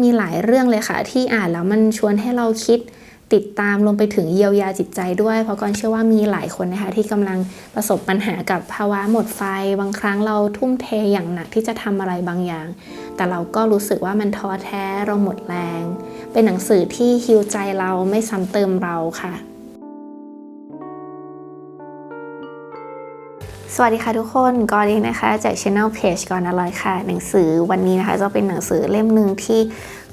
มีหลายเรื่องเลยค่ะ ที่อ่านแล้วมันชวนให้เราคิดติดตามรวมไปถึงเยียวยาจิตใจด้วย เพราะก่อนเชื่อว่ามีหลายคนนะคะที่กำลังประสบปัญหากับภาวะหมดไฟ บางครั้งเราทุ่มเทอย่างหนักที่จะทำอะไรบางอย่าง แต่เราก็รู้สึกว่ามันท้อแท้เราหมดแรง เป็นหนังสือที่ฮิวใจเราไม่ซ้ำเติมเราค่ะ สวัสดีค่ะทุกคนกอนเองนะคะจาก Channel Page กอนอร่อยค่ะ หนังสือวันนี้นะคะจะเป็นหนังสือเล่มหนึ่งที่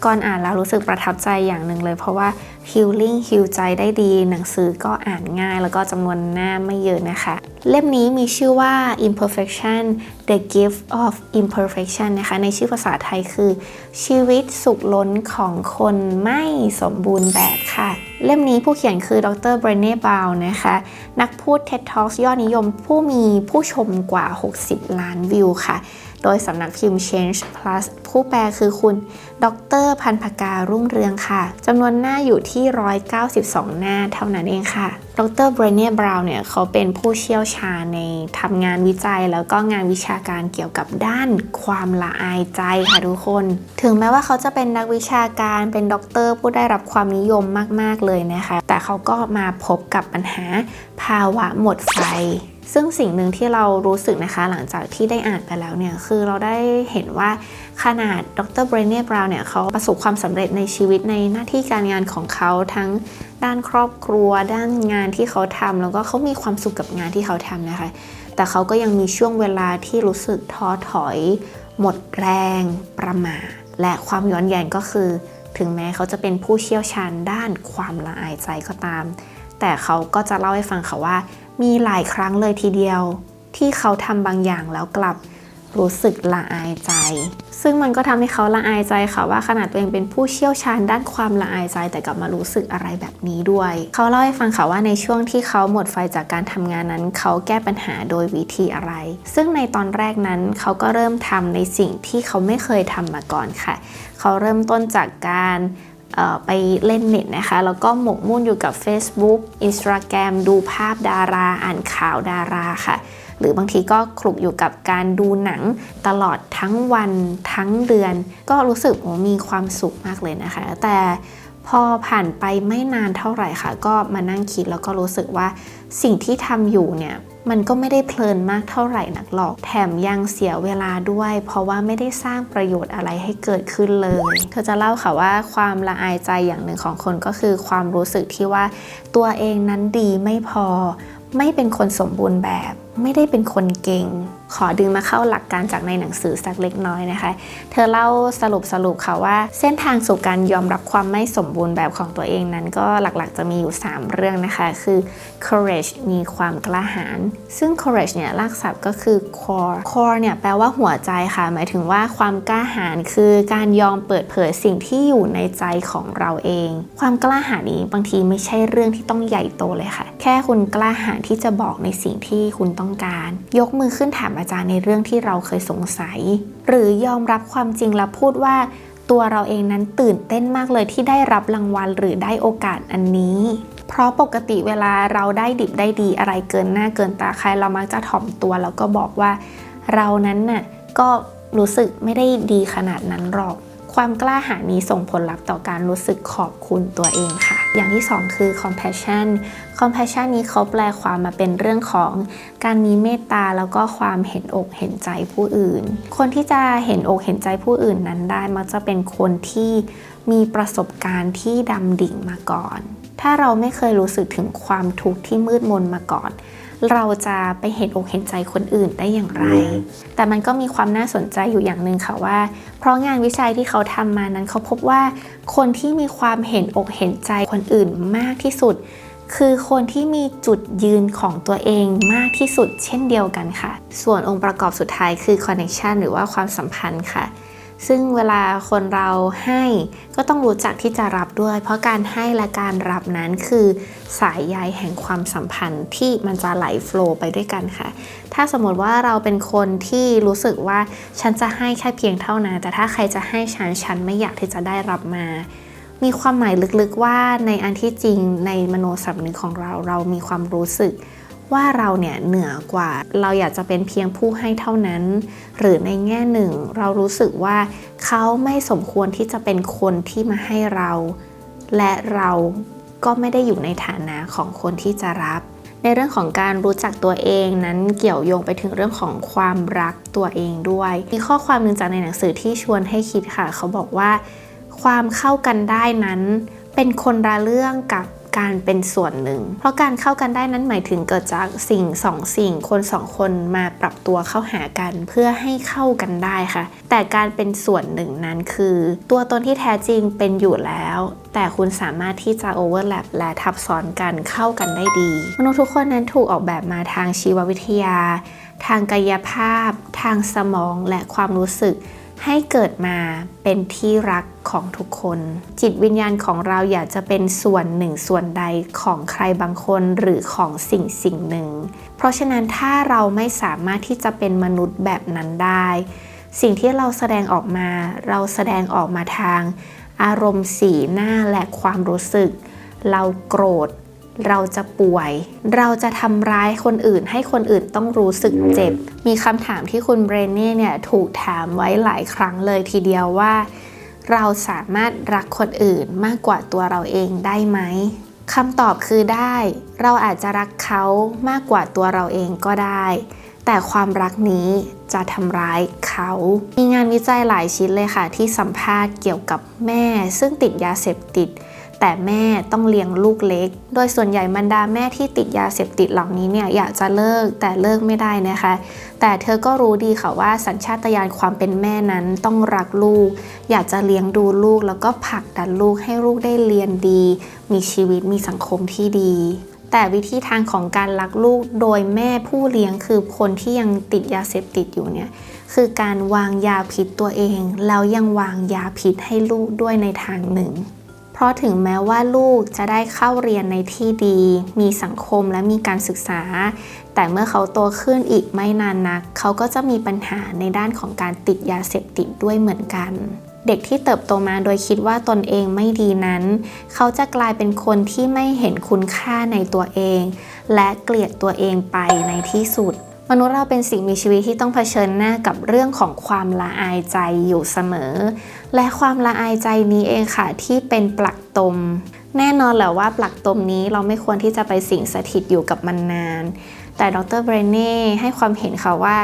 กอนอ่านแล้วรู้สึกประทับใจอย่างหนึ่งเลย เพราะว่า healing ฮิวใจได้ดี หนังสือก็อ่านง่าย แล้วก็จำนวนหน้าไม่เยอะนะคะ เล่มนี้มีชื่อว่า imperfection the gift of imperfection นะคะ ในชื่อภาษาไทยคือ ชีวิตสุขล้นของคนไม่สมบูรณ์แบบค่ะ เล่มนี้ผู้เขียนคือดรเบรเน่บาวนะคะ นักพูด TED Talks ยอดนิยมผู้มีผู้ชมกว่า 60 ล้านวิวค่ะ โดยสำนักพิมพ์ Change Plus ผู้แปลคือคุณ ดร พันธการุ่งเรืองค่ะจำนวนหน้าอยู่ที่ 192 หน้าเท่านั้นเองค่ะ ดรเบรเน่บราวน์เนี่ยเขาเป็นผู้เชี่ยวชาญในทำงานวิจัย แล้วก็งานวิชาการเกี่ยวกับด้านความละอายใจค่ะทุกคน ถึงแม้ว่าเขาจะเป็นนักวิชาการเป็นด็อกเตอร์ผู้ได้รับความนิยมมาก ๆ เลยนะคะ แต่เขาก็มาพบกับปัญหาภาวะหมดไฟซึ่งสิ่งหนึ่งที่เรารู้สึกนะคะ หลังจากที่ได้อ่านไปแล้วเนี่ยคือเราได้เห็นว่าขนาดดรเบรเน่บราวน์เนี่ยเขาประสบความสำเร็จในชีวิตในหน้าที่การงานของเขาทั้งด้านครอบครัว ด้านงานที่เขาทำแล้วก็เขามีความสุขกับงานที่เขาทำนะคะ แต่เขาก็ยังมีช่วงเวลาที่รู้สึกท้อถอย หมดแรง ประมาทและความย้อนแย้งก็คือ ถึงแม้เขาจะเป็นผู้เชี่ยวชาญด้านความละอายใจก็ตาม แต่เขาก็จะเล่าให้ฟังค่ะว่า มีหลายครั้งเลยทีเดียว ที่เขาทำบางอย่างแล้วกลับ รู้สึกละอายใจ ซึ่งมันก็ทำให้เขาละอายใจค่ะว่าขนาดตัวเองเป็นผู้เชี่ยวชาญด้านความละอายใจ แต่กลับมารู้สึกอะไรแบบนี้ด้วย เขาเล่าให้ฟังค่ะว่าในช่วงที่เขาหมดไฟจากการทำงานนั้น เขาแก้ปัญหาโดยวิธีอะไร ซึ่งในตอนแรกนั้นเขาก็เริ่มทำในสิ่งที่เขาไม่เคยทำมาก่อนค่ะ เขาเริ่มต้นจากการไปเล่นเน็ตนะคะ แล้วก็หมกมุ่นอยู่กับ Facebook Instagram ดูภาพดารา อ่านข่าวดาราค่ะ หรือบางทีก็คลุกอยู่กับการดูหนังตลอดทั้งวันทั้งเดือน ก็รู้สึกว่ามีความสุขมากเลยนะคะ แต่พอผ่านไปไม่นานเท่าไหร่ค่ะ ก็มานั่งคิดแล้วก็รู้สึกว่าสิ่งที่ทำอยู่เนี่ยมันก็ไม่ได้เพลินมากเท่าไหร่นักหรอก แถมยังเสียเวลาด้วย เพราะว่าไม่ได้สร้างประโยชน์อะไรให้เกิดขึ้นเลย เธอจะเล่าค่ะว่าความละอายใจอย่างหนึ่งของคนก็คือความรู้สึกที่ว่าตัวเองนั้นดีไม่พอ ไม่เป็นคนสมบูรณ์แบบ ไม่ได้เป็นคนเก่ง ขอดึงมาเข้าหลักการจากในหนังสือสักเล็กน้อยนะคะ เธอเล่าสรุปสรุปค่ะว่า เส้นทางสู่การยอมรับความไม่สมบูรณ์แบบของตัวเองนั้น ก็หลักๆจะมีอยู่ 3 เรื่องนะคะ คือ courage มีความกล้าหาญซึ่ง courage เนี่ยรากศัพท์ก็คือ core core เนี่ยแปลว่าหัวใจค่ะ หมายถึงว่าความกล้าหาญคือการยอมเปิดเผยสิ่งที่อยู่ในใจของเราเอง ความกล้าหาญนี้บางทีไม่ใช่เรื่องที่ต้องใหญ่โตเลยค่ะ แค่คุณกล้าหาญที่จะบอกในสิ่งที่คุณต้องการ ยกมือขึ้นถามอาจารย์ในเรื่องที่เราเคยสงสัย หรือยอมรับความจริงและพูดว่า ตัวเราเองนั้นตื่นเต้นมากเลยที่ได้รับรางวัลหรือได้โอกาสอันนี้ เพราะปกติเวลาเราได้ดิบได้ดีอะไรเกินหน้าเกินตาใครเรามักจะถ่อมตัวแล้วก็บอกว่า เรานั้นน่ะก็รู้สึกไม่ได้ดีขนาดนั้นหรอก ความกล้าหาญนี้ส่งผลลัพธ์ต่อการรู้สึกขอบคุณตัวเองค่ะ อย่างที่ 2 คือ compassion compassion นี้เขาแปลความมาเป็นเรื่องของการมีเมตตาแล้วก็ความเห็นอกเห็นใจผู้อื่น คนที่จะเห็นอกเห็นใจผู้อื่นนั้นได้ มักจะเป็นคนที่มีประสบการณ์ที่ดำดิ่งมาก่อน ถ้าเราไม่เคยรู้สึกถึงความทุกข์ที่มืดมนมาก่อน เราจะไปเห็นอกเห็นใจคนอื่นได้อย่างไร แต่มันก็มีความน่าสนใจอยู่อย่างหนึ่งค่ะว่า เพราะงานวิจัยที่เขาทำมานั้นเขาพบว่าคนที่มีความเห็นอกเห็นใจคนอื่นมากที่สุด คือคนที่มีจุดยืนของตัวเองมากที่สุดเช่นเดียวกันค่ะ ส่วนองค์ประกอบสุดท้ายคือ connection หรือว่าความสัมพันธ์ค่ะ ซึ่งเวลาคนเราให้ก็ต้องรู้จักที่จะรับด้วย เพราะการให้และการรับนั้นคือสายใยแห่งความสัมพันธ์ที่มันจะไหลโฟล์ไปด้วยกันค่ะ ถ้าสมมติว่าเราเป็นคนที่รู้สึกว่าฉันจะให้แค่เพียงเท่านั้น แต่ถ้าใครจะให้ฉันฉันไม่อยากที่จะได้รับมา มีความหมายลึกๆว่าในอันที่จริงในมโนสำนึกของเราเรามีความรู้สึก ว่าเราเนี่ยเหนือกว่า เราอยากจะเป็นเพียงผู้ให้เท่านั้น หรือในแง่หนึ่ง เรารู้สึกว่าเขาไม่สมควรที่จะเป็นคนที่มาให้เรา และเราก็ไม่ได้อยู่ในฐานะของคนที่จะรับ ในเรื่องของการรู้จักตัวเองนั้นเกี่ยวโยงไปถึงเรื่องของความรักตัวเองด้วย มีข้อความหนึ่งจากในหนังสือที่ชวนให้คิดค่ะ เขาบอกว่า ความเข้ากันได้นั้น เป็นคนละเรื่องกับ การเป็นส่วนหนึ่ง เพราะการเข้ากันได้นั้นหมายถึงเกิดจากสิ่งสองสิ่ง คนสองคนมาปรับตัวเข้าหากันเพื่อให้เข้ากันได้ค่ะ แต่การเป็นส่วนหนึ่งนั้นคือ ตัวตนที่แท้จริงเป็นอยู่แล้ว แต่คุณสามารถที่จะโอเวอร์แลปและทับซ้อนกันเข้ากันได้ดี มนุษย์ทุกคนนั้นถูกออกแบบมาทางชีววิทยา ทางกายภาพ ทางสมองและความรู้สึก ให้เกิดมาเป็นที่รักของทุกคน จิตวิญญาณของเราอยากจะเป็นส่วนหนึ่งส่วนใดของใครบางคนหรือของสิ่งสิ่งหนึ่ง เพราะฉะนั้นถ้าเราไม่สามารถที่จะเป็นมนุษย์แบบนั้นได้ สิ่งที่เราแสดงออกมา เราแสดงออกมาทาง อารมณ์สีหน้าและความรู้สึก เราโกรธ เราจะป่วย เราจะทำร้ายคนอื่น ให้คนอื่นต้องรู้สึกเจ็บ มีคำถามที่คุณเบรเน่เนี่ยถูกถามไว้หลายครั้งเลยทีเดียวว่า เราสามารถรักคนอื่นมากกว่าตัวเราเองได้ไหมคำตอบคือได้ เราอาจจะรักเขามากกว่าตัวเราเองก็ได้ แต่ความรักนี้จะทำร้ายเขา มีงานวิจัยหลายชิ้นเลยค่ะที่สัมภาษณ์เกี่ยวกับแม่ ซึ่งติดยาเสพติด แต่แม่ต้องเลี้ยงลูกเล็ก โดยส่วนใหญ่บรรดาแม่ที่ติดยาเสพติดเหล่านี้เนี่ยอยากจะเลิกแต่เลิกไม่ได้นะคะ แต่เธอก็รู้ดีค่ะว่าสัญชาตญาณความเป็นแม่นั้นต้องรักลูก อยากจะเลี้ยงดูลูกแล้วก็ผลักดันลูกให้ลูกได้เรียนดี มีชีวิตมีสังคมที่ดี แต่วิธีทางของการรักลูกโดยแม่ผู้เลี้ยงคือคนที่ยังติดยาเสพติดอยู่เนี่ยคือการวางยาพิษตัวเองแล้วยังวางยาพิษให้ลูกด้วยในทางหนึ่ง เพราะถึงแม้ว่าลูกจะได้เข้าเรียนในที่ดี มีสังคมและมีการศึกษา แต่เมื่อเขาโตขึ้นอีกไม่นานนัก เขาก็จะมีปัญหาในด้านของการติดยาเสพติดด้วยเหมือนกันเด็กที่เติบโตมาโดยคิดว่าตนเองไม่ดีนั้น เขาจะกลายเป็นคนที่ไม่เห็นคุณค่าในตัวเอง และเกลียดตัวเองไปในที่สุด มนุษย์เราเป็นสิ่งมีชีวิตที่ต้องเผชิญหน้ากับเรื่องของความละอายใจอยู่เสมอ และความละอายใจนี้เองค่ะที่เป็นปลักตม แน่นอนแหละว่าปลักตมนี้เราไม่ควรที่จะไปสิงสถิตอยู่กับมันนาน แต่ดรเบรเน่ให้ความเห็นค่ะว่า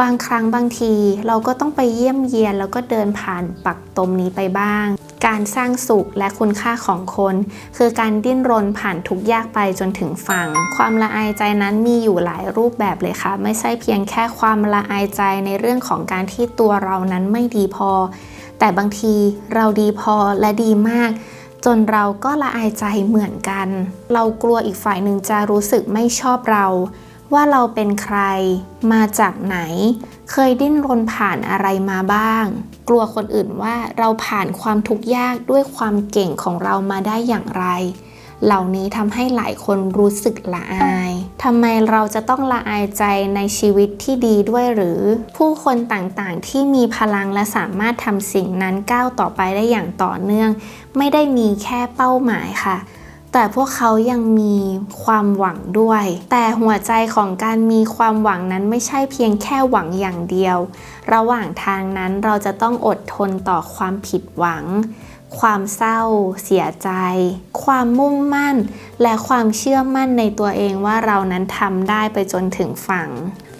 บางครั้งบางทีเราก็ต้องไปเยี่ยมเยียนแล้วก็เดินผ่านปักตมนี้ไปบ้าง การสร้างสุขและคุณค่าของคน คือการดิ้นรนผ่านทุกยากไปจนถึงฝั่ง ความละอายใจนั้นมีอยู่หลายรูปแบบเลยค่ะ ไม่ใช่เพียงแค่ความละอายใจในเรื่องของการที่ตัวเรานั้นไม่ดีพอ แต่บางทีเราดีพอและดีมากจนเราก็ละอายใจเหมือนกัน เรากลัวอีกฝ่ายหนึ่งจะรู้สึกไม่ชอบเรา ว่าเราเป็นใคร มาจากไหน เคยดิ้นรนผ่านอะไรมาบ้าง กลัวคนอื่นว่าเราผ่านความทุกข์ยากด้วยความเก่งของเรามาได้อย่างไร เหล่านี้ทำให้หลายคนรู้สึกละอายทำไมเราจะต้องละอายใจในชีวิตที่ดีด้วยหรือ ผู้คนต่างๆที่มีพลังและสามารถทำสิ่งนั้นก้าวต่อไปได้อย่างต่อเนื่อง ไม่ได้มีแค่เป้าหมายค่ะ แต่พวกเขายังมีความหวังด้วย แต่หัวใจของการมีความหวังนั้นไม่ใช่เพียงแค่หวังอย่างเดียว ระหว่างทางนั้นเราจะต้องอดทนต่อความผิดหวัง ความเศร้า เสียใจ ความมุ่งมั่น และความเชื่อมั่นในตัวเองว่าเรานั้นทำได้ไปจนถึงฝั่ง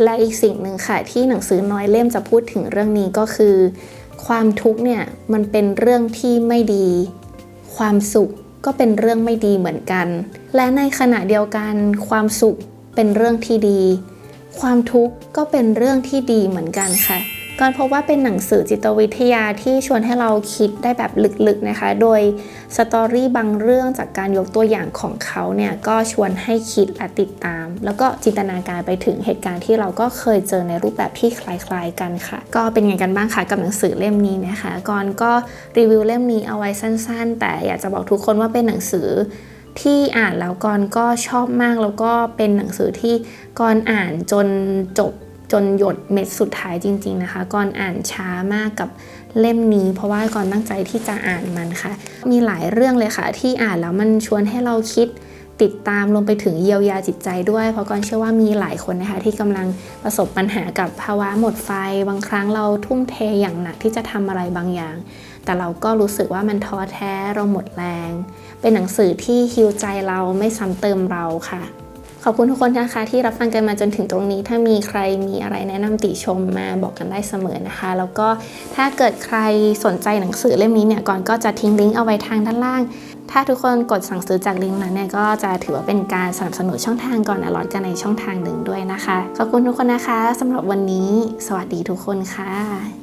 และอีกสิ่งหนึ่งค่ะที่หนังสือน้อยเล่มจะพูดถึงเรื่องนี้ก็คือ ความทุกข์เนี่ยมันเป็นเรื่องที่ไม่ดี ความสุข ก็เป็นเรื่องไม่ดีเหมือนกัน และในขณะเดียวกันความสุขเป็นเรื่องที่ดี ความทุกข์ก็เป็นเรื่องที่ดีเหมือนกันค่ะ ก่อนพบว่าเป็นหนังสือจิตวิทยาที่ชวนให้เราคิดได้แบบลึกๆนะคะ โดยสตอรี่บางเรื่องจากการยกตัวอย่างของเขาเนี่ยก็ชวนให้คิดและติดตาม แล้วก็จินตนาการไปถึงเหตุการณ์ที่เราก็เคยเจอในรูปแบบที่คล้ายๆกันค่ะ ก็เป็นไงกันบ้างคะกับหนังสือเล่มนี้นะคะ ก่อนก็รีวิวเล่มนี้เอาไว้สั้นๆ แต่อยากจะบอกทุกคนว่าเป็นหนังสือที่อ่านแล้วกอนก็ชอบมากแล้วก็เป็นหนังสือที่กอนอ่านจนจบ จนหยดเม็ดสุดท้ายจริง ๆนะคะ ก่อนอ่านช้ามากกับเล่มนี้ เพราะว่าก่อนตั้งใจที่จะอ่านมันค่ะ มีหลายเรื่องเลยค่ะ ที่อ่านแล้วมันชวนให้เราคิดติดตามรวมไปถึงเยียวยาจิตใจด้วย เพราะก่อนเชื่อว่ามีหลายคนนะคะ ที่กำลังประสบปัญหากับภาวะหมดไฟ บางครั้งเราทุ่มเทอย่างหนักที่จะทำอะไรบางอย่าง แต่เราก็รู้สึกว่ามันท้อแท้เราหมดแรง เป็นหนังสือที่ฮิวใจเราไม่ซ้ำเติมเราค่ะ ขอบคุณทุกคนนะคะ ที่รับฟังกันมาจนถึงตรงนี้ ถ้ามีใครมีอะไรแนะนำติชมมาบอกกันได้เสมอนะคะ แล้วก็ถ้าเกิดใครสนใจหนังสือเล่มนี้เนี่ยก่อนก็จะทิ้งลิงก์เอาไว้ทางด้านล่าง ถ้าทุกคนกดสั่งซื้อจากลิงก์นั้นเนี่ยก็จะถือว่าเป็นการสนับสนุนช่องทางก่อนอลอดกันในช่องทางหนึ่งด้วยนะคะ ขอบคุณทุกคนนะคะสำหรับวันนี้ สวัสดีทุกคนค่ะ